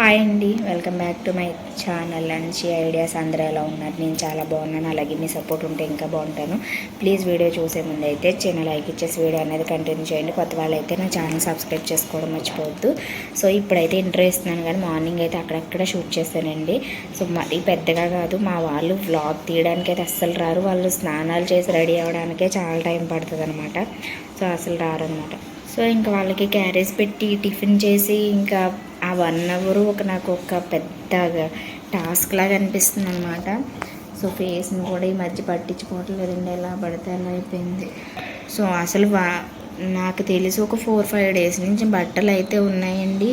Hi అండి. Welcome back to my channel lunch ideas. అందరూ ఎలా ఉన్నారు? నేను చాలా బాగున్నాను. అలాగే మీ సపోర్ట్ ఉంటే ఇంకా బాగుంటాను. ప్లీజ్ వీడియో చూసే ముందు అయితే చిన్న లైక్ ఇచ్చేసి వీడియో అనేది కంటిన్యూ చేయండి. కొత్త వాళ్ళు అయితే నా ఛానల్ సబ్స్క్రైబ్ చేసుకోవడం మర్చిపోవద్దు. సో ఇప్పుడైతే ఇంటర్ ఇస్తున్నాను కానీ మార్నింగ్ అయితే అక్కడక్కడ షూట్ చేస్తానండి. సో మరీ పెద్దగా కాదు మా వాళ్ళు వ్లాగ్ తీయడానికి అయితే అస్సలు రారు. వాళ్ళు స్నానాలు చేసి రెడీ అవ్వడానికే చాలా టైం పడుతుంది అనమాట సో అసలు రారు అనమాట సో ఇంకా వాళ్ళకి క్యారేజ్ పెట్టి టిఫిన్ చేసి ఇంకా ఆ వన్ అవర్ ఒక నాకు ఒక పెద్ద టాస్క్ లాగా అనిపిస్తుంది అనమాట సో ఫేస్ని కూడా ఈ మధ్య పట్టించుకోవట్లేదండి ఎలా పడితే అలా అయిపోయింది. సో అసలు వా నాకు తెలిసి ఒక ఫోర్ ఫైవ్ డేస్ నుంచి బట్టలు అయితే ఉన్నాయండి.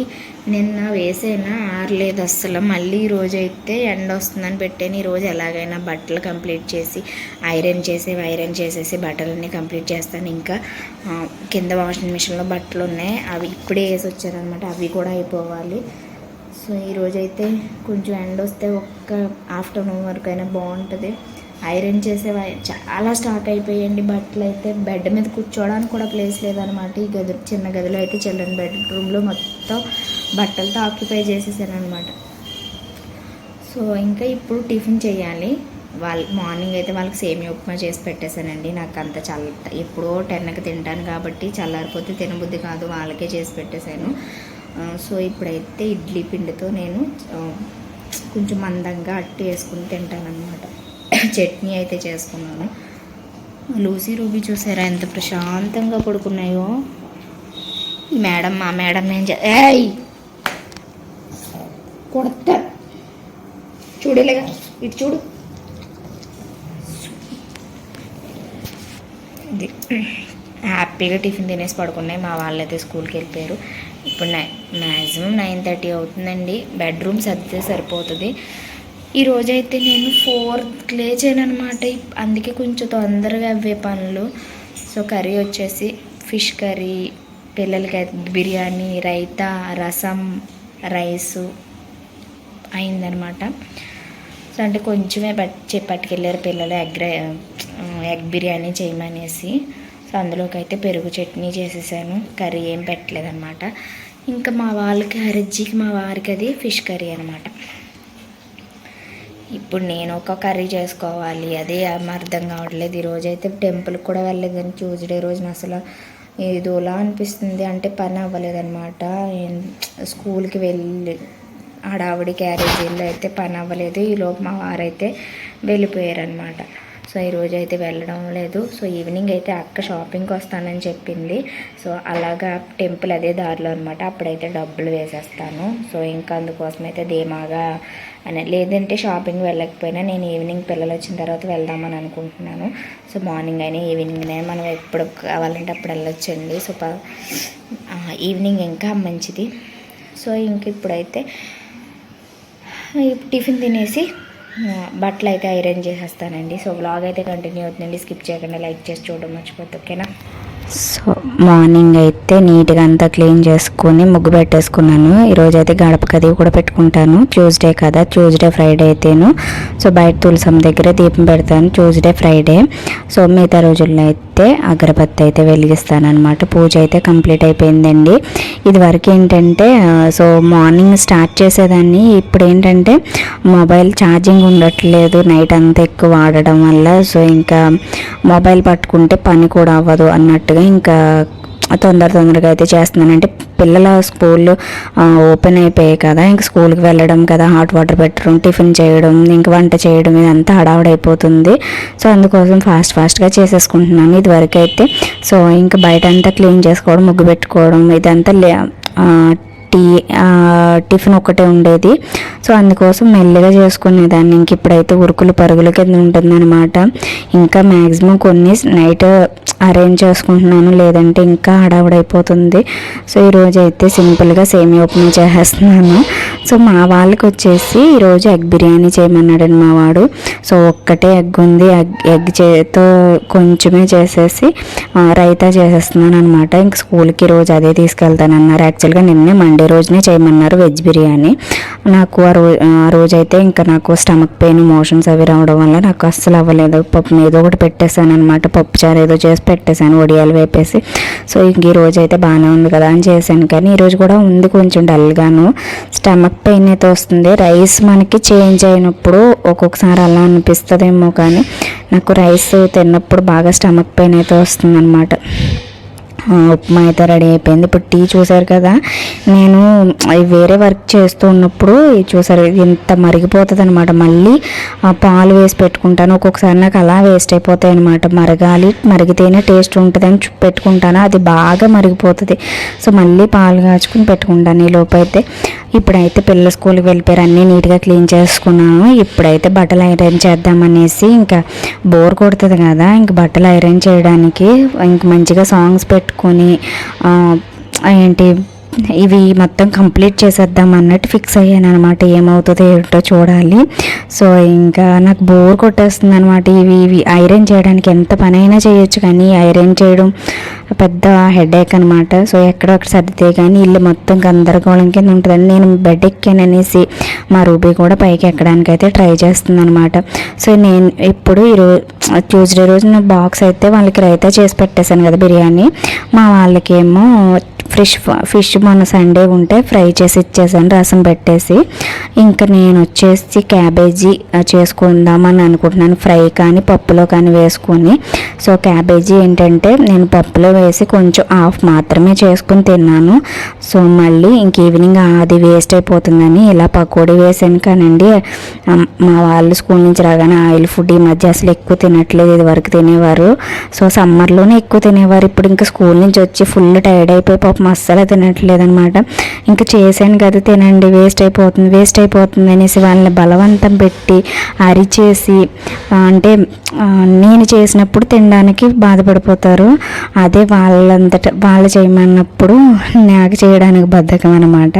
నిన్న వేసైనా? ఆరలేదు అస్సలు. మళ్ళీ ఈరోజు అయితే ఎండ వస్తుందని పెట్టాను. ఈరోజు ఎలాగైనా బట్టలు కంప్లీట్ చేసి ఐరన్ చేసి ఐరన్ చేసేసి బట్టలన్నీ కంప్లీట్ చేస్తాను. ఇంకా కింద వాషింగ్ మిషన్లో బట్టలు ఉన్నాయి. అవి ఇప్పుడే వేసి వచ్చారనమాట అవి కూడా అయిపోవాలి. సో ఈరోజు అయితే కొంచెం ఎండ వస్తే ఒక్క ఆఫ్టర్నూన్ వరకు అయినా బాగుంటుంది. ఐరన్ చేసే వై- చాలా స్టార్ట్ అయిపోయాయండి బట్టలు అయితే. బెడ్ మీద కూర్చోవడానికి కూడా ప్లేస్ లేదనమాట ఈ గది చిన్న గదిలో అయితే చిల్డ్రన్ బెడ్రూమ్లో మొత్తం బట్టలతో ఆక్యుపై చేసేసాను అనమాట సో ఇంకా ఇప్పుడు టిఫిన్ చేయాలి. వాళ్ళ మార్నింగ్ అయితే వాళ్ళకి సేమియా ఉప్మా చేసి పెట్టేశానండి. నాకు అంత చల్ల ఎప్పుడో టెన్కి తింటాను కాబట్టి చల్లారిపోతే తినబుద్ధి కాదు వాళ్ళకే చేసి పెట్టేశాను. సో ఇప్పుడైతే ఇడ్లీ పిండితో నేను కొంచెం మందంగా అట్టు వేసుకుని తింటాను అనమాట చట్నీ అయితే చేసుకున్నాను. లూసీ రూబీ చూసారా ఎంత ప్రశాంతంగా పడుకున్నాయో. ఈ మేడం మా మేడం నేను ఏయ్! కొడతా. చూడలేగా ఇటు చూడు. ఇది హ్యాపీగా టిఫిన్ తినేసి పడుకున్నాయి. మా వాళ్ళైతే స్కూల్కి వెళ్ళిపోయారు. ఇప్పుడు నై మ్యాక్సిమం నైన్ థర్టీ అవుతుందండి. బెడ్రూమ్ సర్దితే సరిపోతుంది. ఈరోజు అయితే నేను ఫోర్త్ లేచాను అనమాట అందుకే కొంచెం తొందరగా అవే పనులు. సో కర్రీ వచ్చేసి ఫిష్ కర్రీ పిల్లలకి బిర్యానీ రైతా రసం రైసు అయిందనమాట. సో అంటే కొంచెమే పట్టి పట్టుకెళ్ళారు పిల్లలు ఎగ్ రై ఎగ్ బిర్యానీ చేయమనేసి. సో అందులోకి అయితే పెరుగు చట్నీ చేసేసాను. కర్రీ ఏం పెట్టలేదన్నమాట ఇంకా మా వాళ్ళకి హరిజ్జికి మా వారికి అది ఫిష్ కర్రీ అనమాట. ఇప్పుడు నేను ఒక కర్రీ చేసుకోవాలి. అదే అర్థం కావట్లేదు. ఈరోజు అయితే టెంపుల్కి కూడా వెళ్ళలేదని ట్యూస్డే రోజున అసలు ఏదోలా అనిపిస్తుంది. అంటే పని అవ్వలేదన్నమాట. ఏం- స్కూల్కి వెళ్ళి హడావుడి క్యారేజీలో అయితే పని అవ్వలేదు. ఈలోపు మా వారైతే వెళ్ళిపోయారనమాట సో ఈరోజు అయితే వెళ్ళడం లేదు. సో ఈవినింగ్ అయితే అక్క షాపింగ్కి వస్తానని చెప్పింది. సో అలాగా టెంపుల్ అదే దారిలో అనమాట అప్పుడైతే డబ్బులు వేసేస్తాను. సో ఇంకా అందుకోసం అయితే ధీమాగా అని లేదంటే షాపింగ్ వెళ్ళకపోయినా నేను ఈవినింగ్ పిల్లలు వచ్చిన తర్వాత వెళ్దామని అనుకుంటున్నాను. సో మార్నింగ్ అయినా ఈవినింగ్ అయినా మనం ఎప్పుడు కావాలంటే అప్పుడు వెళ్ళొచ్చండి. సో ఈవినింగ్ ఇంకా మంచిది. సో ఇంక ఇప్పుడైతే టిఫిన్ తినేసి బట్టలు అయితే ఐరన్ చేసేస్తానండి. సో బ్లాగ్ అయితే కంటిన్యూ అవుతుందండి. స్కిప్ చేయకుండా లైక్ చేసి చూడడం మర్చిపోతుంది ఓకేనా? సో మార్నింగ్ అయితే నీట్గా అంతా క్లీన్ చేసుకొని ముగ్గు పెట్టేసుకున్నాను. ఈరోజు అయితే గడప కది కూడా పెట్టుకుంటాను. ట్యూస్డే కదా ట్యూస్డే ఫ్రైడే అయితేను. సో బయట తులసం దగ్గర దీపం పెడతాను. ట్యూస్డే ఫ్రైడే సో మిగతా రోజుల్లో అయితే అగరబత్తి అయితే వెలిగిస్తాను అనమాట పూజ అయితే కంప్లీట్ అయిపోయిందండి. ఇది వరకు ఏంటంటే సో మార్నింగ్ స్టార్ట్ చేసేదాన్ని. ఇప్పుడు ఏంటంటే మొబైల్ ఛార్జింగ్ ఉండట్లేదు. నైట్ అంతా ఎక్కువ వాడడం వల్ల. సో ఇంకా మొబైల్ పట్టుకుంటే పని కూడా అవ్వదు కదా ఇంకా తొందర తొందరగా అయితే చేస్తున్నాను. అంటే పిల్లల స్కూల్ ఓపెన్ అయిపోయాయి కదా ఇంక స్కూల్కి వెళ్ళడం కదా హాట్ వాటర్ పెట్టడం టిఫిన్ చేయడం ఇంక వంట చేయడం ఇదంతా హడావుడైపోతుంది. సో అందుకోసం ఫాస్ట్ ఫాస్ట్గా చేసేసుకుంటున్నాను ఇదివరకు అయితే సో ఇంకా బయట అంతా క్లీన్ చేసుకోవడం ముగ్గు పెట్టుకోవడం ఇదంతా లే టీ టిఫిన్ ఒకటే ఉండేది. సో అందుకోసం మెల్లిగా చేసుకునేదాన్ని. ఇంక ఇప్పుడైతే ఉరుకులు పరుగుల కింద ఉంటుందన్నమాట. ఇంకా మ్యాక్సిమం కొన్ని నైట్ అరేంజ్ చేసుకుంటున్నాను. లేదంటే ఇంకా హడావుడైపోతుంది. సో ఈరోజు అయితే సింపుల్గా సేమియా ఉప్మా చేసేస్తున్నాను. సో మా వాళ్ళకి వచ్చేసి ఈరోజు ఎగ్ బిర్యానీ చేయమన్నాడని మా వాడు. సో ఒక్కటే ఎగ్ ఉంది. ఎగ్ ఎగ్ చేతో కొంచెమే చేసేసి రైతా చేసేస్తున్నాను అనమాట ఇంక స్కూల్కి రోజు అదే తీసుకెళ్తానన్నారు. యాక్చువల్గా నిన్నే మండే రోజునే చేయమన్నారు వెజ్ బిర్యానీ. నాకు ఆ రోజు ఆ రోజైతే ఇంకా నాకు స్టమక్ పెయిన్ మోషన్స్ అవి రావడం వల్ల నాకు అస్సలు అవ్వలేదు. పప్పు ఏదో ఒకటి పెట్టేశాను అనమాట పప్పుచారు ఏదో చేసి పెట్టేశాను వడియాలు వేపేసి. సో ఇంక ఈ రోజు అయితే బాగానే ఉంది కదా అని చేశాను. కానీ ఈరోజు కూడా ఉంది కొంచెం డల్గాను. స్టమక్ పెయిన్ అయితే వస్తుంది. రైస్ మనకి చేంజ్ అయినప్పుడు ఒక్కొక్కసారి అలా అనిపిస్తుందేమో కానీ నాకు రైస్ తిన్నప్పుడు బాగా స్టమక్ పెయిన్ అయితే వస్తుంది అనమాట ఉప్మా అయితే రెడీ అయిపోయింది. ఇప్పుడు టీ చూసారు కదా నేను అవి వేరే వర్క్ చేస్తూ ఉన్నప్పుడు చూసారు ఇంత మరిగిపోతుంది అనమాట మళ్ళీ ఆ పాలు వేసి పెట్టుకుంటాను. ఒక్కొక్కసారి నాకు అలా వేస్ట్ అయిపోతాయి అనమాట మరగాలి మరిగితేనే టేస్ట్ ఉంటుందని చూ- పెట్టుకుంటాను. అది బాగా మరిగిపోతుంది. సో మళ్ళీ పాలు కాచుకుని పెట్టుకుంటాను ఈ లోపైతే అయితే. ఇప్పుడైతే పిల్లల స్కూల్కి వెళ్ళిపోయారు. అన్నీ నీట్గా క్లీన్ చేసుకున్నాను. ఇప్పుడైతే బట్టలు ఐరన్ చేద్దామనేసి ఇంకా బోర్ కొడుతుంది కదా ఇంక బట్టలు ఐరన్ చేయడానికి ఇంక మంచిగా సాంగ్స్ పెట్టుకొని ఏంటి ఇవి మొత్తం కంప్లీట్ చేసేద్దాం అన్నట్టు ఫిక్స్ అయ్యాను అనమాట ఏమవుతుందో ఏంటో చూడాలి. సో ఇంకా నాకు బోర్ కొట్టేస్తుంది అనమాట ఇవి ఇవి ఐరన్ చేయడానికి ఎంత పని అయినా చేయొచ్చు కానీ ఐరన్ చేయడం పెద్ద హెడేక్ అనమాట సో ఎక్కడొక్కడ సర్దితే కానీ ఇల్లు మొత్తం గందరగోళం కింద ఉంటుందని నేను బెడ్ ఎక్కాననేసి మా రూబీ కూడా పైకి ఎక్కడానికి అయితే ట్రై చేస్తుంది అనమాట సో నేను ఇప్పుడు ఈరోజు ట్యూస్డే రోజు నా బాక్స్ అయితే వాళ్ళకి రైతా చేసి పెట్టేశాను కదా బిర్యానీ. మా వాళ్ళకేమో ఫ్రెష్ ఫిష్ మొన్న సండే ఉంటే ఫ్రై చేసి ఇచ్చేసాను రసం పెట్టేసి. ఇంకా నేను వచ్చేసి క్యాబేజీ చేసుకుందామని అనుకుంటున్నాను ఫ్రై కానీ పప్పులో కానీ వేసుకొని. సో క్యాబేజీ ఏంటంటే నేను పప్పులో వేసి కొంచెం హాఫ్ మాత్రమే చేసుకుని తిన్నాను. సో మళ్ళీ ఇంక ఈవినింగ్ అది వేస్ట్ అయిపోతుందని ఇలా పకోడీ వేసాను కానండి. మా వాళ్ళు స్కూల్ నుంచి రాగానే ఆయిల్ ఫుడ్ ఈ మధ్య అసలు ఎక్కువ తినట్లేదు ఇది వరకు తినేవారు. సో సమ్మర్లోనే ఎక్కువ తినేవారు. ఇప్పుడు ఇంకా స్కూల్ నుంచి వచ్చి ఫుల్ టైర్డ్ అయిపోయి పాపం అస్సలు తినట్లేదనమాట ఇంకా చేశాను కదా తినండి వేస్ట్ అయిపోతుంది వేస్ట్ అయిపోతుంది అనేసి వాళ్ళని బలవంతం పెట్టి అరిచేసి అంటే నేను చేసినప్పుడు తినడానికి బాధపడిపోతారు. అదే వాళ్ళంతట వాళ్ళు చేయమన్నప్పుడు నాకు చేయడానికి బద్ధకం అనమాట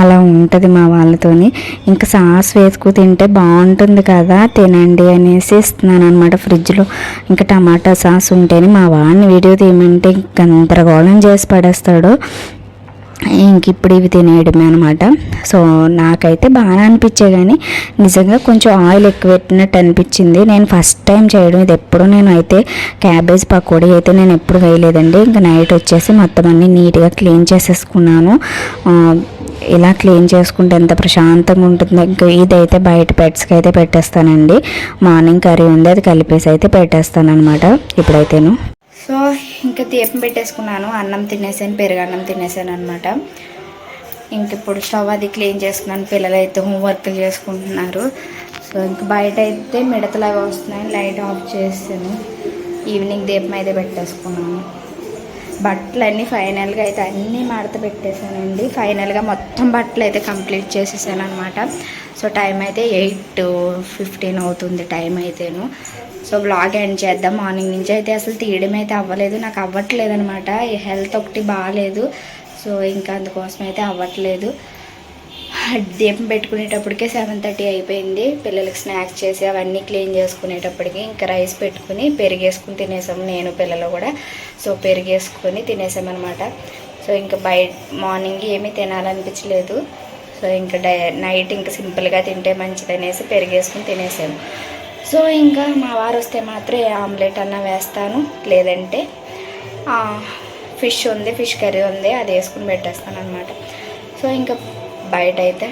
అలా ఉంటుంది మా వాళ్ళతోని. ఇంకా సాస్ వేసుకు తింటే బాగుంటుంది కదా తినండి అనేసి ఇస్తున్నాను అనమాట ఫ్రిడ్జ్లో. ఇంకా టమాటా సాస్ ఉంటేనే మా వాడిని వీడియో తీయమంటే గందరగోళం చేసి పడేస్తాడు. ఇంక ఇప్పుడు ఇవి తినేయడమే అనమాట సో నాకైతే బాగా అనిపించే కానీ నిజంగా కొంచెం ఆయిల్ ఎక్కువ పెట్టినట్టు అనిపించింది. నేను ఫస్ట్ టైం చేయడం ఇది ఎప్పుడు నేను అయితే క్యాబేజ్ పకోడీ అయితే నేను ఎప్పుడు వేయలేదండి. ఇంకా నైట్ వచ్చేసి మొత్తం అన్నీ నీట్గా క్లీన్ చేసేసుకున్నాను. ఇలా క్లీన్ చేసుకుంటే ఎంత ప్రశాంతంగా ఉంటుందో. ఇంకా ఇదైతే బయట పెట్స్కి అయితే పెట్టేస్తానండి. మార్నింగ్ కర్రీ ఉంది అది కలిపేసి అయితే పెట్టేస్తాను అనమాట ఇప్పుడైతేను. సో ఇంకా దీపం పెట్టేసుకున్నాను అన్నం తినేసాను పెరుగు అన్నం తినేసాను అనమాట ఇంక ఇప్పుడు స్టవ్ అది క్లీన్ చేసుకున్నాను పిల్లలు అయితే హోంవర్క్లు చేసుకుంటున్నారు. సో ఇంక బయట అయితే మిడతలు అవి వస్తున్నాయి లైట్ ఆఫ్ చేస్తాను ఈవినింగ్ దీపం అయితే పెట్టేసుకున్నాను. బట్టలు అన్నీ ఫైనల్గా అయితే అన్నీ మడత పెట్టేశానండి ఫైనల్గా మొత్తం బట్టలు అయితే కంప్లీట్ చేసేసాను అనమాట సో టైం అయితే ఎయిట్ ఫిఫ్టీన్ అవుతుంది టైం అయితేను. సో బ్లాగ్ ఎండ్ చేద్దాం. మార్నింగ్ నుంచి అయితే అసలు తీయడం అయితే అవ్వలేదు. నాకు అవ్వట్లేదు అనమాట హెల్త్ ఒకటి బాగాలేదు సో ఇంకా అందుకోసం అయితే అవ్వట్లేదు. దీపం పెట్టుకునేటప్పటికే సెవెన్ థర్టీ అయిపోయింది. పిల్లలకి స్నాక్స్ చేసి అవన్నీ క్లీన్ చేసుకునేటప్పటికి ఇంకా రైస్ పెట్టుకుని పెరిగేసుకుని తినేసాము. నేను పిల్లలు కూడా. సో పెరిగేసుకొని తినేసామన్నమాట సో ఇంకా బయట మార్నింగ్ ఏమీ తినాలనిపించలేదు. సో ఇంకా డై నైట్ ఇంకా సింపుల్గా తింటే మంచిదనేసి పెరిగేసుకుని తినేసాము. సో ఇంకా మా వారు వస్తే మాత్రం ఆమ్లెట్ అన్నా వేస్తాను. లేదంటే ఫిష్ ఉంది ఫిష్ కర్రీ ఉంది అది వేసుకుని పెట్టేస్తాను అనమాట సో ఇంకా బయట అయితే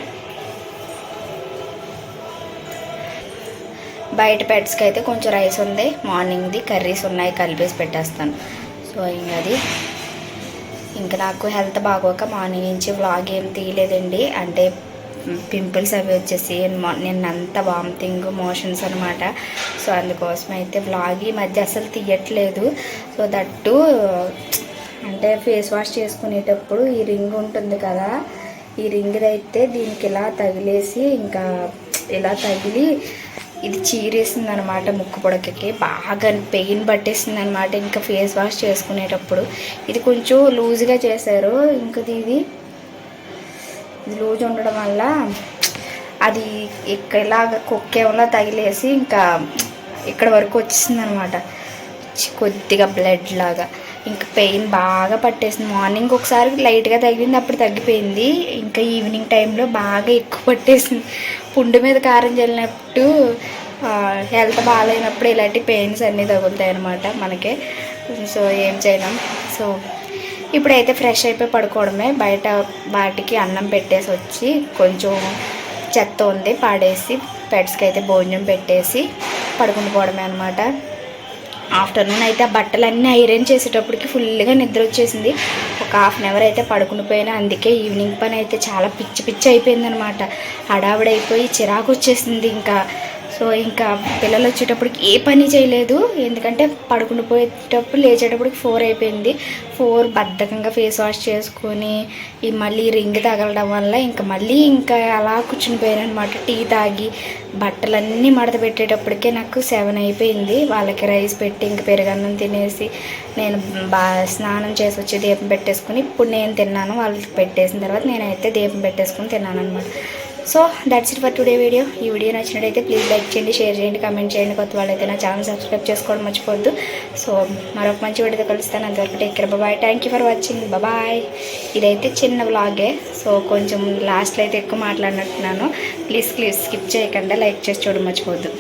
బయట పెట్స్కి అయితే కొంచెం రైస్ ఉంది. మార్నింగ్ది కర్రీస్ ఉన్నాయి కలిపేసి పెట్టేస్తాను. సో ఇంకా అది ఇంకా నాకు హెల్త్ బాగోక మార్నింగ్ నుంచి వ్లాగ్ ఏం తీయలేదండి. అంటే పింపుల్స్ అవి వచ్చేసి నిన్నంతా వామిటింగ్ మోషన్స్ అనమాట సో అందుకోసం అయితే బ్లాగ్ ఈ మధ్య అసలు తీయట్లేదు. సో దట్టు అంటే ఫేస్ వాష్ చేసుకునేటప్పుడు ఈ రింగ్ ఉంటుంది కదా ఈ రింగ్ అయితే దీనికి ఇలా తగిలేసి ఇంకా ఇలా తగిలి ఇది చీరేసింది అనమాట ముక్కు పొడకకి. బాగా పెయిన్ పట్టేసింది అనమాట ఇంకా ఫేస్ వాష్ చేసుకునేటప్పుడు. ఇది కొంచెం లూజ్గా చేశారు. ఇంకా ఇది ఇది లూజ్ ఉండడం వల్ల అది ఇక్కడ ఇలాగ కుక్కేమలా తగిలేసి ఇంకా ఇక్కడ వరకు వచ్చేసింది అనమాట కొద్దిగా బ్లడ్ లాగా. ఇంకా పెయిన్ బాగా పట్టేసింది. మార్నింగ్ ఒకసారి లైట్గా తగిలింది అప్పుడు తగ్గిపోయింది. ఇంకా ఈవినింగ్ టైంలో బాగా ఎక్కువ పట్టేసింది. పుండు మీద కారం చల్లినట్టు హెల్త్ బాగాలేనప్పుడు ఇలాంటి పెయిన్స్ అన్నీ తగులుతాయి అన్నమాట మనకి. సో ఏం చేయలేం. సో ఇప్పుడైతే ఫ్రెష్ అయిపోయి పడుకోవడమే. బయట వాటికి అన్నం పెట్టేసి వచ్చి కొంచెం చెత్త ఉంది పాడేసి పెట్స్కి అయితే భోజనం పెట్టేసి పడుకుని పోవడమే అనమాట ఆఫ్టర్నూన్ అయితే ఆ బట్టలన్నీ ఐరన్ చేసేటప్పటికి ఫుల్గా నిద్ర వచ్చేసింది. ఒక హాఫ్ అన్ అవర్ అయితే పడుకుని పోయినా అందుకే ఈవినింగ్ పని అయితే చాలా పిచ్చి పిచ్చి అయిపోయింది అనమాట హడావిడైపోయి చిరాకు వచ్చేసింది ఇంకా. సో ఇంకా పిల్లలు వచ్చేటప్పటికి ఏ పని చేయలేదు. ఎందుకంటే పడుకుని పోయేటప్పుడు లేచేటప్పటికి ఫోర్ అయిపోయింది. ఫోర్ బద్ధకంగా ఫేస్ వాష్ చేసుకొని ఈ మళ్ళీ రింగ్ తగలడం వల్ల ఇంకా మళ్ళీ ఇంకా అలా కూర్చుని పోయారనమాట టీ తాగి బట్టలన్నీ మడత పెట్టేటప్పటికే నాకు సెవెన్ అయిపోయింది. వాళ్ళకి రైస్ పెట్టి ఇంక పెరుగన్నం తినేసి నేను బాగా స్నానం చేసి వచ్చి దీపం పెట్టేసుకుని ఇప్పుడు నేను తిన్నాను. వాళ్ళకి పెట్టేసిన తర్వాత నేనైతే దీపం పెట్టేసుకుని తిన్నాను అనమాట so that's it for today video ఈ వీడియో నచ్చినట్టయితే ప్లీజ్ లైక్ చేయండి షేర్ చేయండి కామెంట్ చేయండి. కొత్త వాళ్ళైతే నా ఛానల్ సబ్స్క్రైబ్ చేసుకోవడం మర్చిపోద్దు సో మరొక మంచి వీడియోతో కలుస్తాను. అంతవరకు take care bye thank you for watching bye ఇదైతే చిన్న వ్లాగే సో కొంచెం లాస్ట్లో అయితే ఎక్కువ మాట్లాడినట్టున్నాను. ప్లీజ్ ప్లీజ్ స్కిప్ చేయకుండా లైక్ చేసి చూడడం మర్చిపోద్దు